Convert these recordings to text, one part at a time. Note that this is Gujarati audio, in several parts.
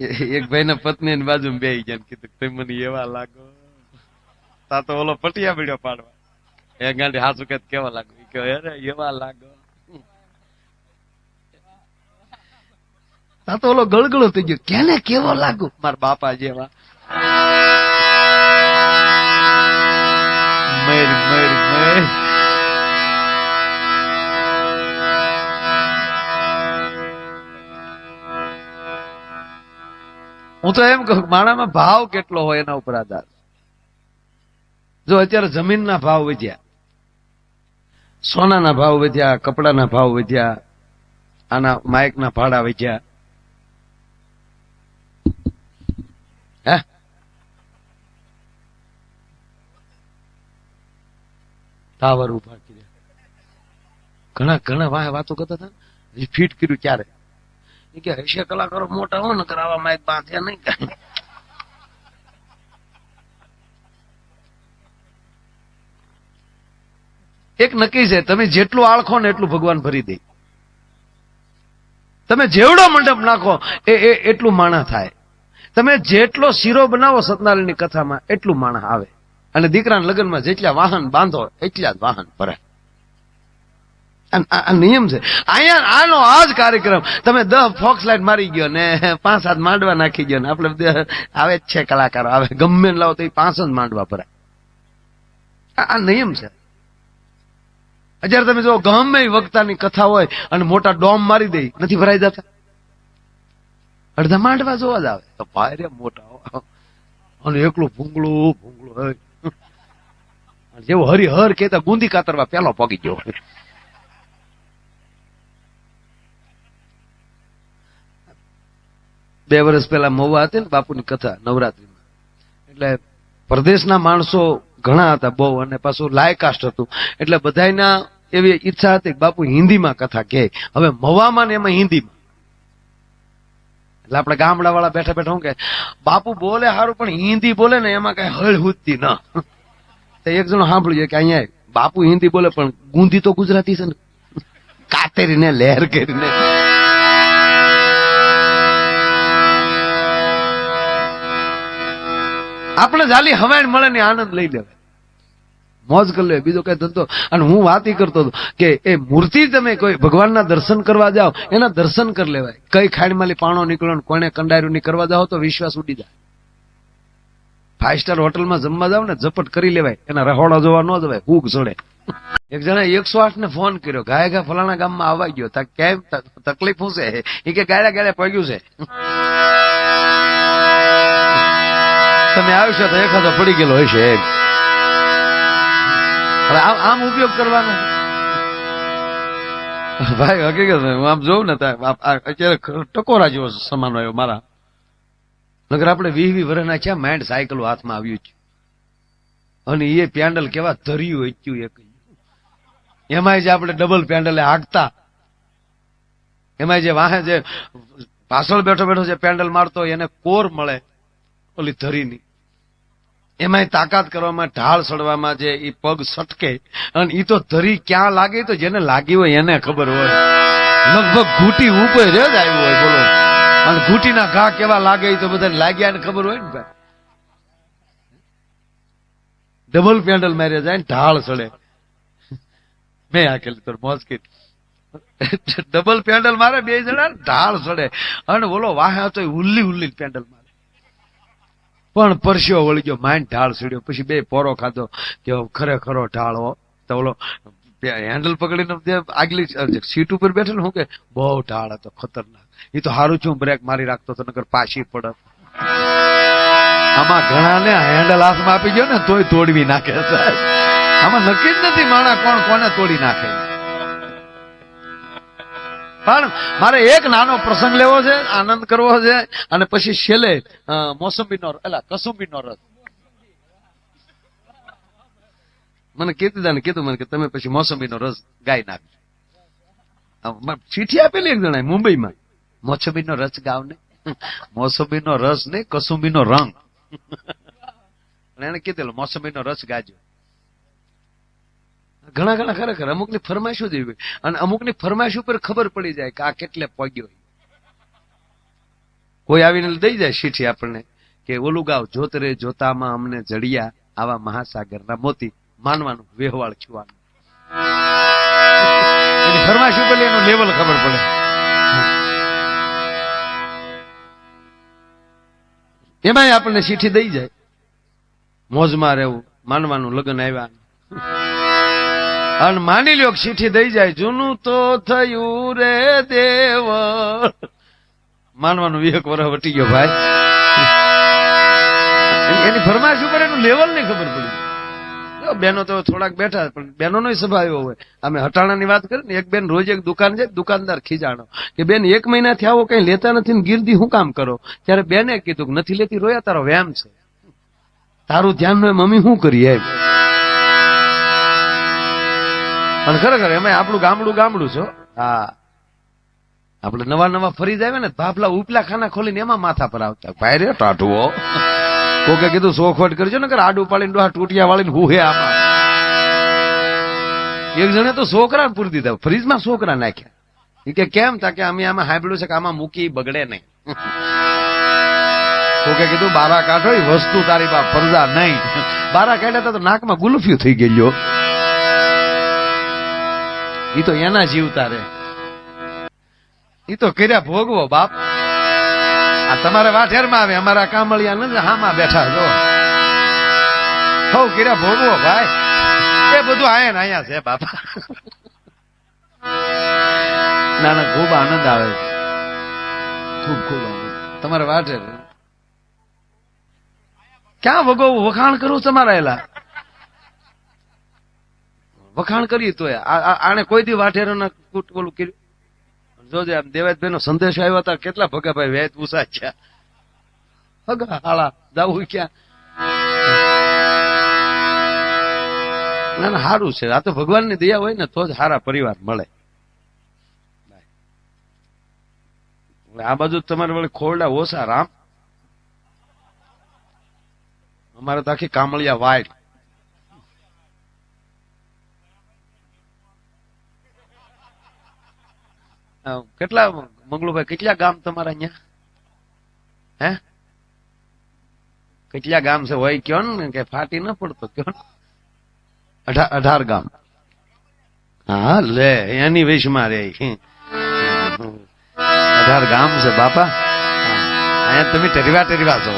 એક ભાઈ ના પત્ની ની બાજુ બે ગયા કીધું તમે મને એવા લાગો. તા તો ઓલો પટિયા બીડ્યો પાડવા. એ ગાંડી હાસુ કે કેવા લાગો? કે અરે, એવા લાગો. તા તો ઓલો ગળગળો થઈ ગયો. કેને કેવો લાગુ? મારા બાપા જેવા. મર મર મર. હું તો એમ કહું માણામાં ભાવ કેટલો હોય એના ઉપર આધાર. જો અત્યારે જમીનના ભાવ વધ્યા, સોનાના ભાવ વધ્યા, કપડાના ભાવ વધ્યા, આના માઇકના ભાડા વધ્યા. હે? ટાવર ઊભા કર્યા. ઘણા ઘણા વાહ વાતો કરતા હતા ફીટ કર્યું ક્યારે? કે હશે કલાકારો મોટા હોય ને કરાવવા માઇક બાંધ્યા નહીં કાંઈ એક નક્કી છે, તમે જેટલું આળખો ને એટલું ભગવાન ભરી દે. તમે જેવડો મંડપ નાખો, એ એ, એટલું માણા થાય. તમે જેટલો શીરો બનાવો સત્યનારાયણની કથામાં, એટલું માણા આવે. અને દીકરાના લગ્નમાં જેટલા વાહન બાંધો, એટલા જ વાહન ભરાય. આ નિયમ છે. અહીંયા આનો આ જ કાર્યક્રમ. તમે દસ ફોક્સ લાઈટ મારી ગયો ને પાંચ સાત માંડવા નાખી ગયો ને. આપણે આવે જ છે કલાકારો. આવે ગમે લાવો તો એ પાંચ જ માંડવા ભરાય. આ નિયમ છે. અત્યારે તમે જો ગમે વક્તાની કથા હોય અને મોટા ડોમ મારી દે, નથી ભરાઈ જતા. અડધા માંડવા જોવા જ આવે. તો ભાઈ મોટા અને એકલું ભૂંગળું ભૂંગળું જેવું હરિહર કેતા ગુંદી કાતરવા પેલો પગી ગયો બે વર્ષ પહેલા મહુવા હતી ને બાપુની કથા નવરાત્રીમાં. એટલે પરદેશના માણસો ઘણા હતા બહુ અને પાછું લાયકાસ્ટ હતું. એટલે બધાના એવી ઈચ્છા હતી બાપુ હિન્દીમાં કથા કહે. હવે મવામાં ને એમાં હિન્દીમાં. એટલે આપણે ગામડા વાળા બેઠા બેઠા શું કે બાપુ બોલે સારું પણ હિન્દી બોલે ને એમાં કઈ હળ હુજતી ન. તો એક જણો સાંભળ્યું કે અહીંયા બાપુ હિન્દી બોલે, પણ ગુંદી તો ગુજરાતી છે ને. કાતેરીને લહેર કરીને. આપણે જાલી હવાઈ મળે ને આનંદ લઈ લેવાય. મોજ કરી લે બીજો કઈ ધંધો. અને હું વાત કરતો હતો કે એ મૂર્તિ તમે કોઈ ભગવાનના દર્શન કરવા જાઓ, એના દર્શન કરી લેવાય. કઈ ખાડીમાંથી પાણો નીકળો કોને કંડાર્યું ની કરવા જાઓ તો વિશ્વાસ ઉડી જાય. ફાઈવ સ્ટાર હોટલમાં જમવા જાવ ને ઝપટ કરી લેવાય. એના રહોડા જોવા ન જવાય. હુક જોડે. એક જણા એકસો આઠ ને ફોન કર્યો. ગાય ગા ફલાણા ગામમાં આવવા ગયો. કેમ તકલીફ શું છે? એ કે ગાયડા ગાયડા પડ્યું છે. તમે આવશો તો એખાદો પડી ગયેલો હશે છે આમ ઉપયોગ કરવાનો? ભાઈ, હકીકત હું આમ જોઉં ને અત્યારે ટકોરા જેવો સમાન આવ્યો મારા. નગર આપણે વીસ વીસ વર્ષના છે માઇન્ડ સાયકલ હાથમાં આવ્યું છે. અને એ પેન્ડલ કેવા ધર્યું હચ્યું એક. એમાંય જે આપણે ડબલ પેન્ડલે હાંકતા. એમાંય જે વાહે જે પાછળ બેઠો બેઠો જે પેન્ડલ મારતો હોય એને કોર મળે. ઓલી ધરીની. એમાં તાકાત કરવામાં ઢાળ સડવામાં જે એ પગ સટકે, અને એ તો ધરી ક્યાં લાગે તો જેને લાગી હોય એને ખબર હોય. લગભગ ઘૂંટી ઉપર જ આવ્યું હોય, બોલો. અને ઘૂંટીના ઘા કેવા લાગે તો બધાને લાગ્યા ને ખબર હોય ને ભાઈ. ડબલ પેન્ડલ માર્યા જાય ને ઢાળ સડે મેં આખેલી તો મોજ કરી ડબલ પેન્ડલ મારે બે જણા ઢાળ સડે અને બોલો, વાહ તો ઉલ્લી ઉલ્લી પેન્ડલ મારે પણ પરસ્યો વળી ગયો માઇન્ડ ઢાળ સડ્યો, પછી બે પોરો ખાધો, કે ખરેખરો ઢાળો. તો ઓલો હેન્ડલ પકડીને આગલી સીટ ઉપર બેઠેલો હું કે, બહુ ઢાળ હતો, ખતરનાક. એ તો હારું છું બ્રેક મારી રાખતો તો નગર પાછી પડત. આમાં ઘણા ને હેન્ડલ હાથમાં આપી ગયો ને, તોય તોડવી નાખે સાહેબ. આમાં નક્કી જ નથી માણા કોણ કોને તોડી નાખે. પણ મારે એક નાનો પ્રસંગ લેવો છે, આનંદ કરવો છે, અને પછી છેલ્લે મોસંબીનો કસુંબી કસુંબીનો રસ મને કીર્તિદાને કીધું મને કે તમે પછી મોસંબીનો રસ ગાઈ નાખજો. ચીઠી આપેલી એક જણાએ મુંબઈમાં. મોસંબીનો રસ ગાવ ને મોસંબીનો રસ ને કસુંબીનો રંગ. એને એને કીધેલું, મોસંબીનો રસ ગાજો. ઘણા ઘણા ખરેખર અમુકની ફરમાઈશો જ અને અમુકની ફરમાઈશ ઉપર ખબર પડી જાય કે આ કેટલે પગ્યો કોઈ આવીને દઈ જાય શીઠી આપણને કે ઓલું ગાવ જોતરે જોતામાં અમને જડિયા આવા મહાસાગરના મોતી માનવાનું વેહવાળ છુવાનું એની ફરમાશ ઉપર એનો લેવલ ખબર પડે. એમાંય આપણને ચીઠી દઈ જાય. મોજમાં રહેવું, માનવાનું લગ્ન આવ્યા. અને માની લ્યો ચીઠી દઈ જાય. જૂનું તો થયું રે દેવ. માનવાનું એક વરસ વટી ગયો ભાઈ. એની- ફરમાશ ઉપર એનું લેવલ નહીં ખબર પડી. બેનો તો થોડાક બેઠા પણ બેનો નો સ્વભાવ એવો હોય. અમે હટાણાની વાત કરી ને, એક બેન રોજ એક દુકાન જાય, દુકાનદાર ખીજાણો. કે બેન, એક મહિનાથી આવો કઈ લેતા નથી ને, ગીરદી હું કામ કરો? ત્યારે બેને કીધું નથી લેતી, રોયા તારો વ્યામ છે. તારું ધ્યાન મમ્મી શું કરીએ? અને ખરેખર એમાં આપણું ગામડું ગામડું છો હા. આપણે નવા નવા ફરી જાય ને ભાફલા ઉપલા ખાના ખોલીને એમાં માથા પર આવતા. ભાઈ રે ટાટુઓ કોકે કીધું સોખવટ કરજો ને કે આડું પાડીને ડોહા ટૂટિયા વાળીને હુહે આમાં. એક જણે તો છોકરા પૂરી દીધા. ફ્રીજમાં છોકરા નાખ્યા. એ કે કેમ? તા કે અમે આમાં હાંભળ્યું છે કે આમાં મૂકી બગડે નહીં. કોકે કીધું બારા કાઢો વસ્તુ તારી બા ફરજા નહીં. બારા કાઢ્યા તા તો નાકમાં ગુલફિયું થઈ ગયેલો ઈ તો એના જીવતા રે એ તો કર્યા ભોગવો, બાપ. આ તમારા વાઠેરમાં આવે, અમારા કામળિયા નથી હામાં બેઠા જો હવ કર્યા ભોગવો, ભાઈ. એ બધું આયા ને અહીંયા છે, બાપા. ના ના ખૂબ આનંદ આવે. ખૂબ ખૂબ આનંદ. તમારે વાઠેર ક્યાં વગો વખાણ કરું તમારા એલા. વખાણ કરી તો આને કોઈ દી વાઢેરો ના કૂટ ઓલું કર્યું? જોજે, આમ દેવાજભાઈ નો સંદેશો આવ્યો હતા કેટલા ભગાભાઈ વેત ઉસા છે. હગા હાળા જાવું ક્યાં? ના ના સારું છે. આ તો ભગવાનની દયા હોય ને, તો જ સારા પરિવાર મળે. આ બાજુ તમારે વળી ખોરડા ઓછા, રામ. અમારે તો આખી કામળિયા વાડ કેટલા મંગલુભાઈ, કેટલા ગામ તમારા અહીંયા હે? કેટલા ગામ છે? હોય કયો ને, કે ફાટી ન પડતો, કયો અઢાર ગામ. હા, લે, એની વિશમાં રે અઢાર ગામ છે, બાપા. અહીંયા તમે ટરીવા ટરીવા છો.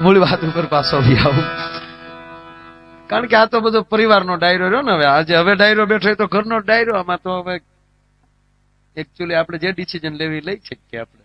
મૂળ વાત ઉપર પાછો બી આવું. કારણ કે આ તો બધો પરિવારનો ડાયરો રહ્યો ને હવે. આજે હવે ડાયરો બેઠો તો ઘરનો ડાયરો, આમાં તો હવે એકચ્યુઅલી આપણે જે ડિસિઝન લેવી લઈ શકીએ આપણે.